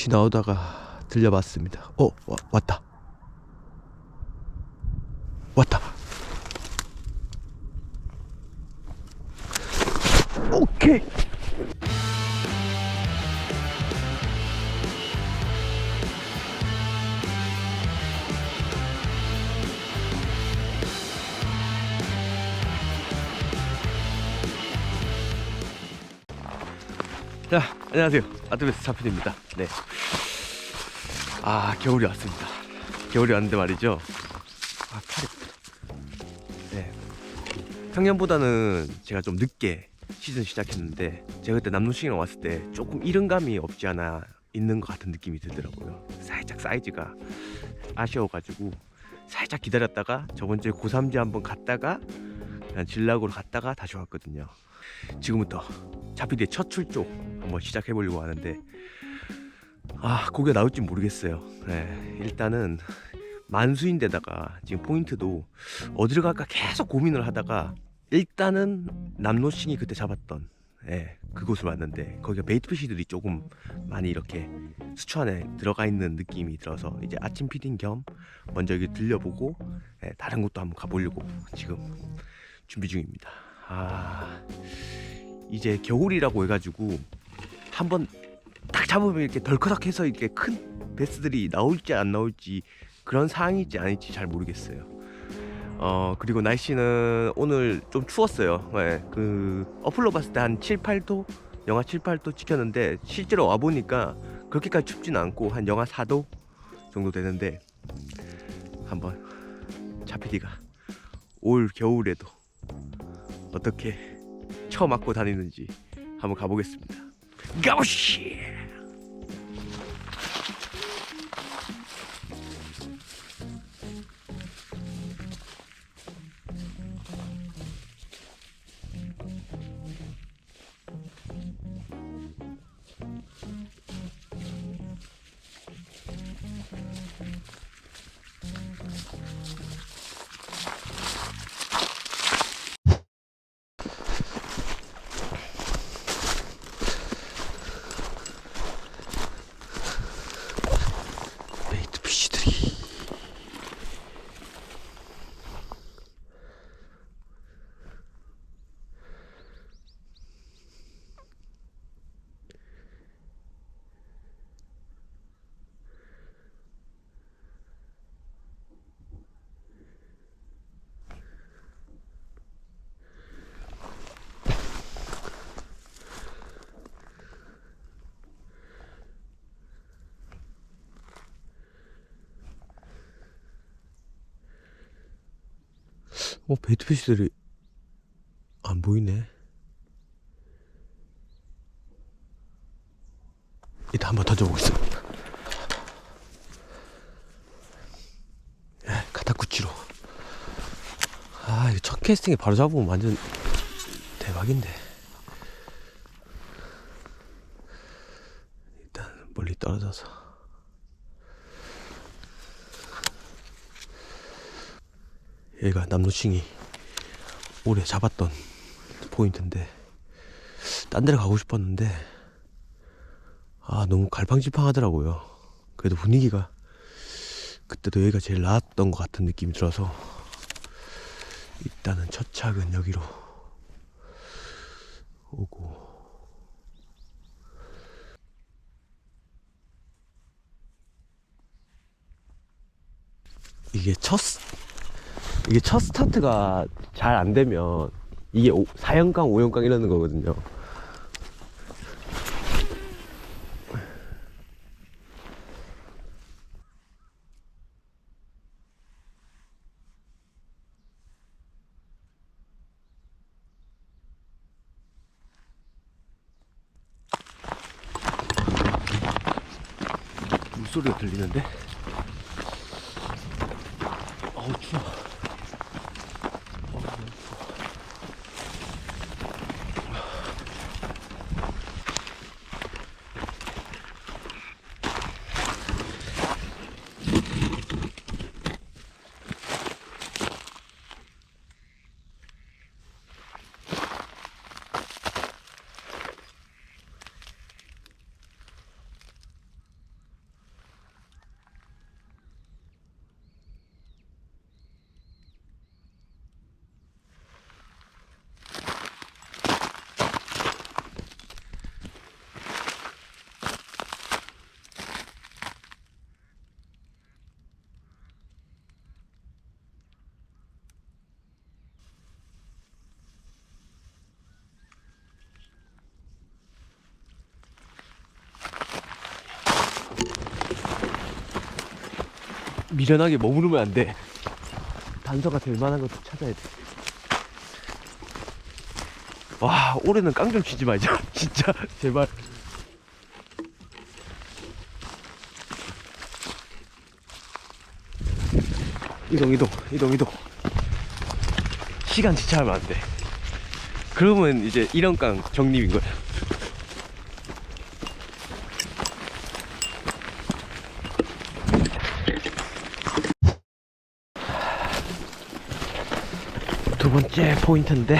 지나오다가 들려봤습니다. 어 와, 왔다. 왔다. 오케이. 자, 안녕하세요. 아드베스 차필입니다. 네. 아, 겨울이 왔습니다. 겨울이 왔는데 말이죠. 아, 팔이. 네. 작년보다는 제가 좀 늦게 시즌 시작했는데, 제가 그때 남노싱이랑 왔을 때 조금 이른 감이 없지 않아 있는 것 같은 느낌이 들더라고요. 살짝 사이즈가 아쉬워가지고, 살짝 기다렸다가 저번 주에 고3지 한번 갔다가, 그냥 진락으로 갔다가 다시 왔거든요. 지금부터 차피디의 첫 출조 한번 시작해 보려고 하는데 아 고개 나올지 모르겠어요. 네, 일단은 만수인데다가 지금 포인트도 어디를 갈까 계속 고민을 하다가 일단은 남노싱이 그때 잡았던 예, 그곳을 왔는데 거기가 베이트피시들이 조금 많이 이렇게 수초 안에 들어가 있는 느낌이 들어서 이제 아침 피딩 겸 먼저 여기 들려보고 예, 다른 곳도 한번 가보려고 지금 준비 중입니다. 아 이제 겨울이라고 해가지고 한번 딱 잡으면 이렇게 덜커덕 해서 이렇게 큰 베스들이 나올지 안 나올지 그런 상황일지 아닐지 잘 모르겠어요. 어 그리고 날씨는 오늘 좀 추웠어요. 네, 그 어플로 봤을 때 한 7, 8도 영하 7, 8도 찍혔는데 실제로 와 보니까 그렇게까지 춥진 않고 한 영하 4도 정도 되는데 한번 차피디가 올 겨울에도 어떻게 처 맞고 다니는지 한번 가보겠습니다. 가보 어 베이트 피쉬들이 안 보이네. 일단 한번 던져보겠습니다. 예, 가타쿠치로. 아, 이거 첫 캐스팅에 바로 잡으면 완전 대박인데. 일단 멀리 떨어져서. 얘가 남노칭이 올해 잡았던 포인트인데 딴 데를 가고 싶었는데 아 너무 갈팡질팡하더라고요. 그래도 분위기가 그때도 여기가 제일 나았던 것 같은 느낌이 들어서 일단은 첫 착은 여기로 오고. 이게 첫 스- 이게 첫 스타트가 잘 안 되면 이게 4연강, 5연강 이러는 거거든요. 물소리가 들리는데? 미련하게 머무르면 안 돼. 단서가 될 만한 것도 찾아야 돼. 와, 올해는 깡 좀 치지 말자. 진짜, 제발. 이동, 이동, 이동, 이동. 시간 지체하면 안 돼. 그러면 이제 이런 깡 정립인 거야. 번째 포인트인데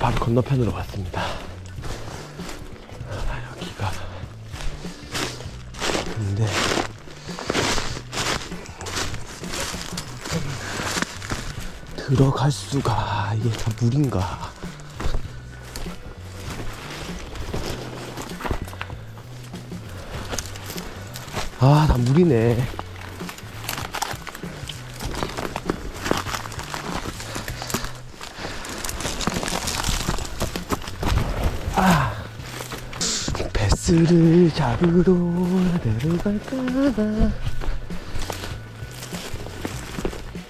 바로 건너편으로 왔습니다. 아, 여기가 근데 들어갈 수가 이게 다 물인가? 아, 다 물이네. 아, 베스를 잡으러 내려갈까나.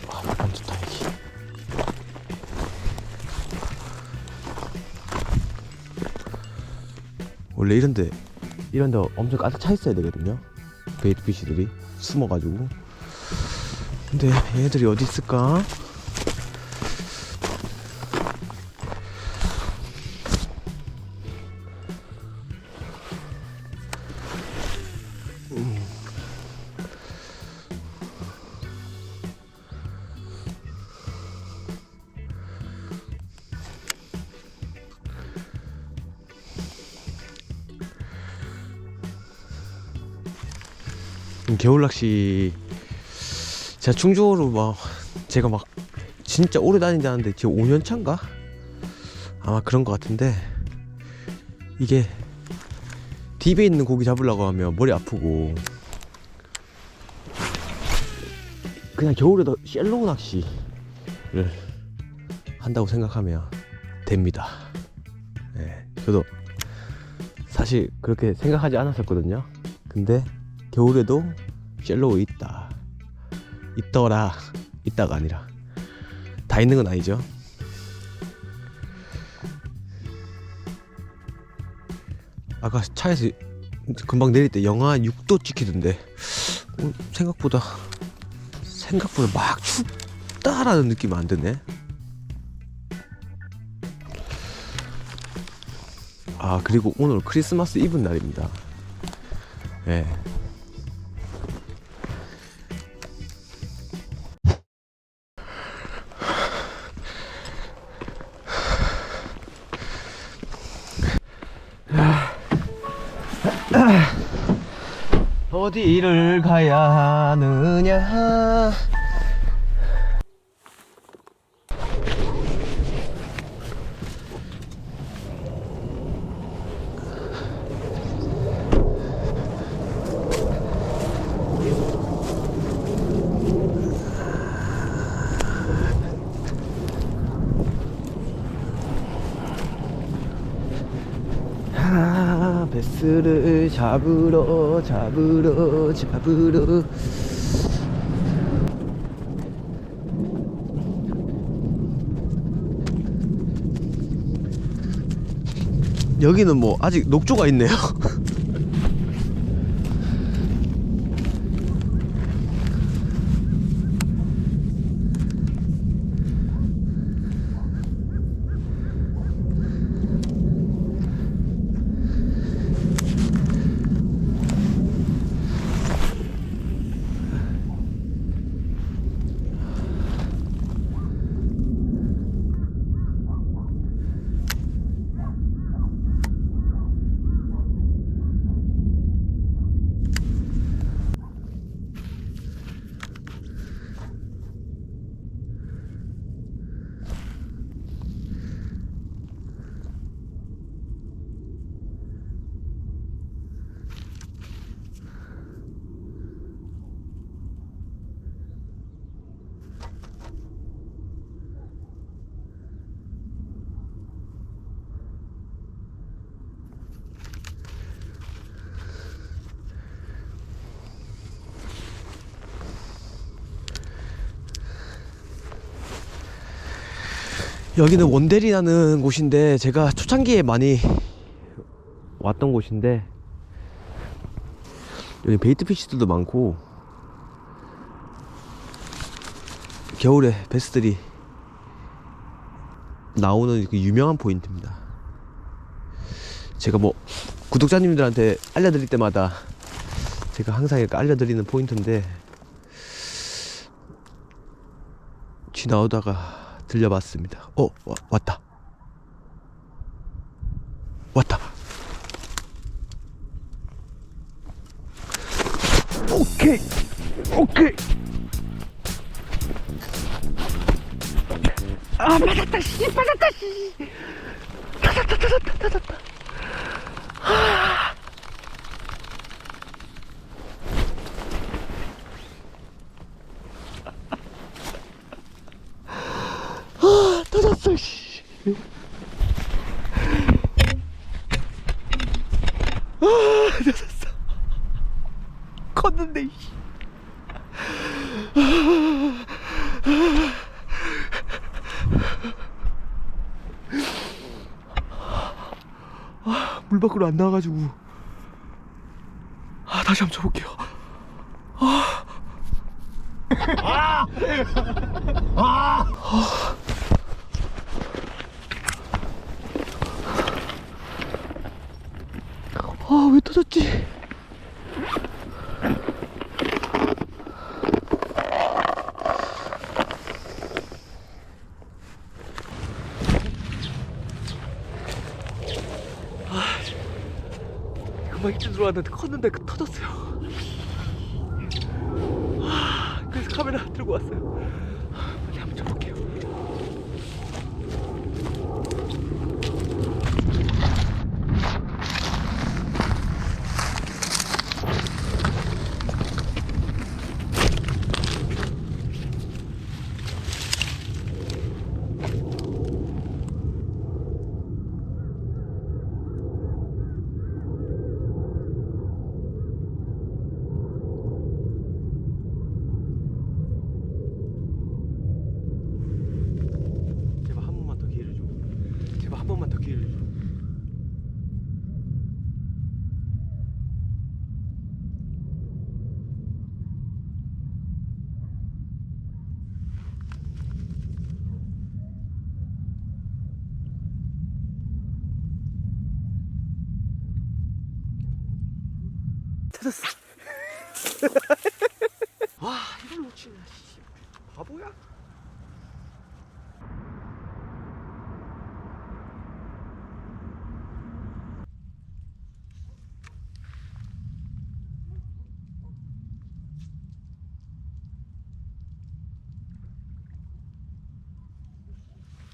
아, 바람 좋다, 여기. 원래 이런데, 이런데 엄청 가득 차 있어야 되거든요. 베이트피쉬들이 숨어가지고 근데 얘들이 어디 있을까? 겨울 낚시 제가 충주로 막 제가 막 진짜 오래 다닌다는데 지금 5년 차인가? 아마 그런 것 같은데 이게 딥에 있는 고기 잡으려고 하면 머리 아프고 그냥 겨울에도 셀로우 낚시를 한다고 생각하면 됩니다. 네, 저도 사실 그렇게 생각하지 않았었거든요. 근데 겨울에도 셀로우 있다. 있더라. 있다가 아니라 다 있는 건 아니죠. 아까 차에서 금방 내릴 때 영하 6도 찍히던데 어, 생각보다 생각보다 막 춥다라는 느낌 안 드네. 아 그리고 오늘 크리스마스 이브 날입니다. 예. 어디를 가야 하느냐 아, 베스를 잡으러 잡으러 잡으러. 여기는 뭐 아직 녹조가 있네요 여기는 원대리라는 곳인데 제가 초창기에 많이 왔던 곳인데 여기 베이트 피쉬들도 많고 겨울에 베스들이 나오는 그 유명한 포인트입니다. 제가 뭐 구독자님들한테 알려드릴 때마다 제가 항상 이렇게 알려드리는 포인트인데 지나오다가 들려봤습니다. 어 와, 왔다. 왔다. 오케이 오케이. 아 맞았다 씨 맞았다 씨. 찾았다 찾았다 찾았다. 아 터졌어 씨. 아 터졌어. 컸는데 씨. 물 밖으로 안 나와가지고 아 다시 한번 쳐볼게요 아 왜 터졌지 금방 일찍 들어왔는데 컸는데 그 터졌어요. 아, 그래서 카메라 들고 왔어요. 아, 빨리 한번 쳐볼게요. 제발 한 번만 더 기회를 줘. 제발 한 번만 더 기회를 줘. 찾았어. 와 이걸 놓치냐? 씨. 바보야?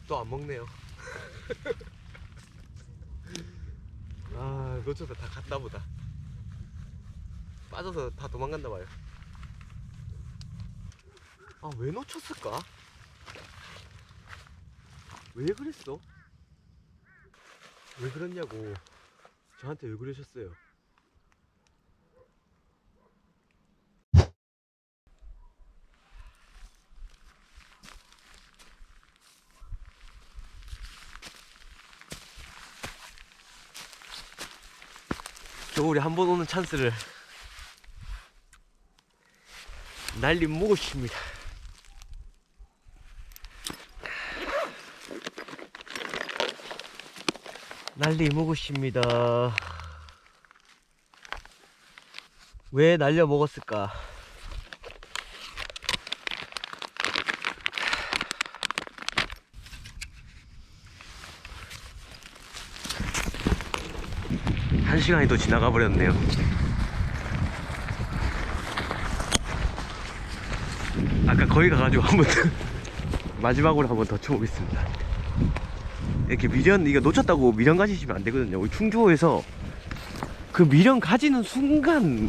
또 안 먹네요. 아 놓쳐서 다 갔나 보다. 빠져서 다 도망갔나 봐요. 아 왜 놓쳤을까? 왜 그랬어? 왜 그랬냐고 저한테 왜 그러셨어요? 겨울에 한 번 오는 찬스를 날린 무엇입니다. 날리 무엇입니다. 왜 날려 먹었을까? 한 시간이 또 지나가 버렸네요. 아까 거기 가가지고 한 번 더 마지막으로 한 번 더 쳐보겠습니다. 이렇게 미련 이거 놓쳤다고 미련 가지시면 안 되거든요. 우리 충주호에서 그 미련 가지는 순간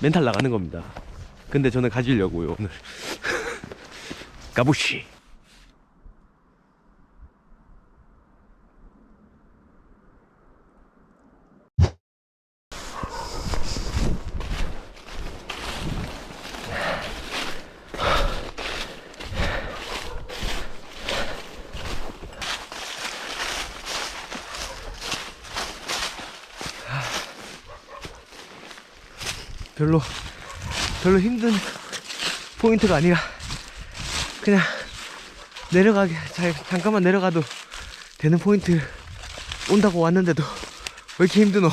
멘탈 나가는 겁니다. 근데 저는 가지려고요 오늘. 가보시. 별로 별로 힘든 포인트가 아니라 그냥 내려가게 자, 잠깐만 내려가도 되는 포인트 온다고 왔는데도 왜 이렇게 힘드노?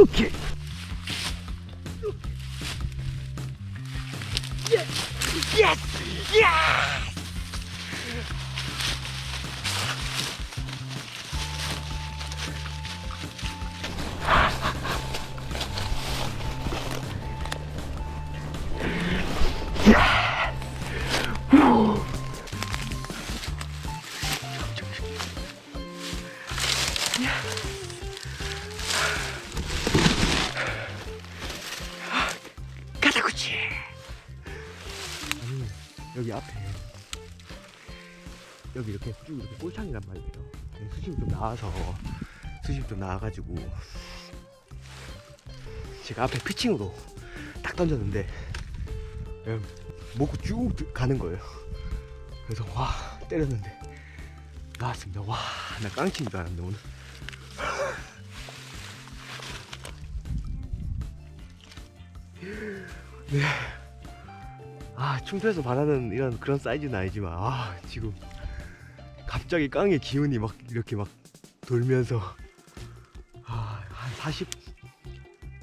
오케이. 가 다구치. 아니 여기 앞에 여기 이렇게 쭉 이렇게 꼴창이란 말이에요. 네, 수심이 좀 나와서 수심이 좀 나와가지고 제가 앞에 피칭으로 딱 던졌는데 예, 먹고 쭉 들- 가는 거예요. 그래서 와 때렸는데 나왔습니다. 와나 깡친 줄 알았는데 오늘. 네. 아 충주에서 바라는 이런 그런 사이즈는 아니지만 아 지금 갑자기 깡의 기운이 막 이렇게 막 돌면서 아 한 40,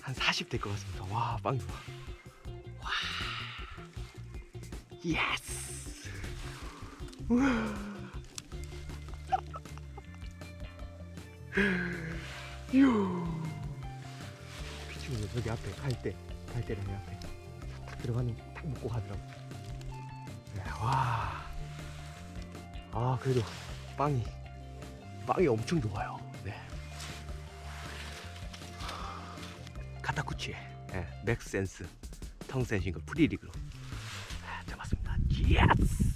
한 40 될 것 같습니다. 와 빵 좋아. 와 예스. 유. 피치면 여기 앞에 갈 때, 갈 여기 앞에 딱 들어가는 딱 먹고 가더라고. 네, 와. 아 그래도 빵이 빵이 엄청 좋아요. 네. 카타쿠치, 네, 맥센스, 텅센싱글 프리리그로 네, 잡았습니다. 예스.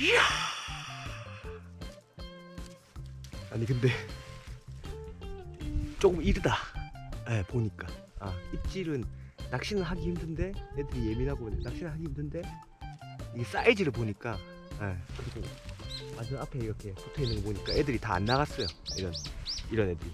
이야. 아니 근데 조금 이르다. 예, 보니까. 아, 입질은 낚시는 하기 힘든데 애들이 예민하고 낚시는 하기 힘든데 이 사이즈를 보니까 예, 그리고 완전 앞에 이렇게 붙어 있는 거 보니까 애들이 다 안 나갔어요. 이런 이런 애들이.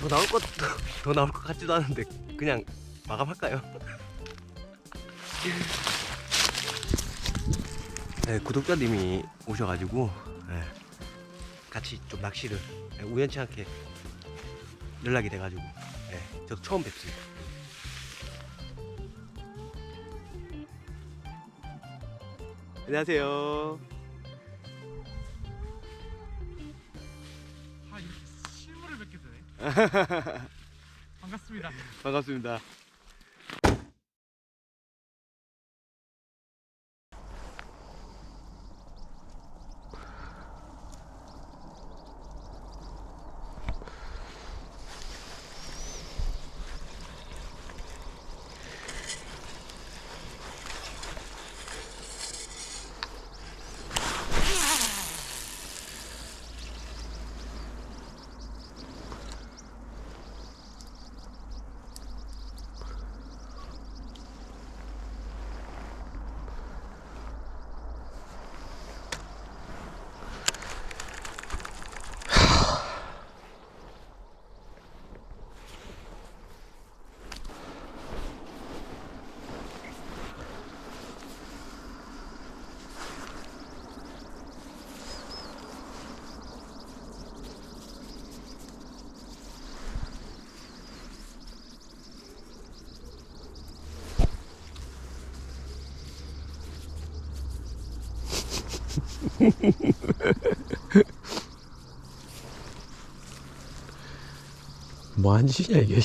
더 나올 것, 더 나올 것 같지도 않은데 그냥 마감할까요? 네, 구독자님이 오셔가지고 네, 같이 좀 낚시를 네, 우연치 않게 연락이 돼가지고 네, 저도 처음 뵙습니다. 안녕하세요. 반갑습니다. 반갑습니다. 뭐 하는 짓이야 이게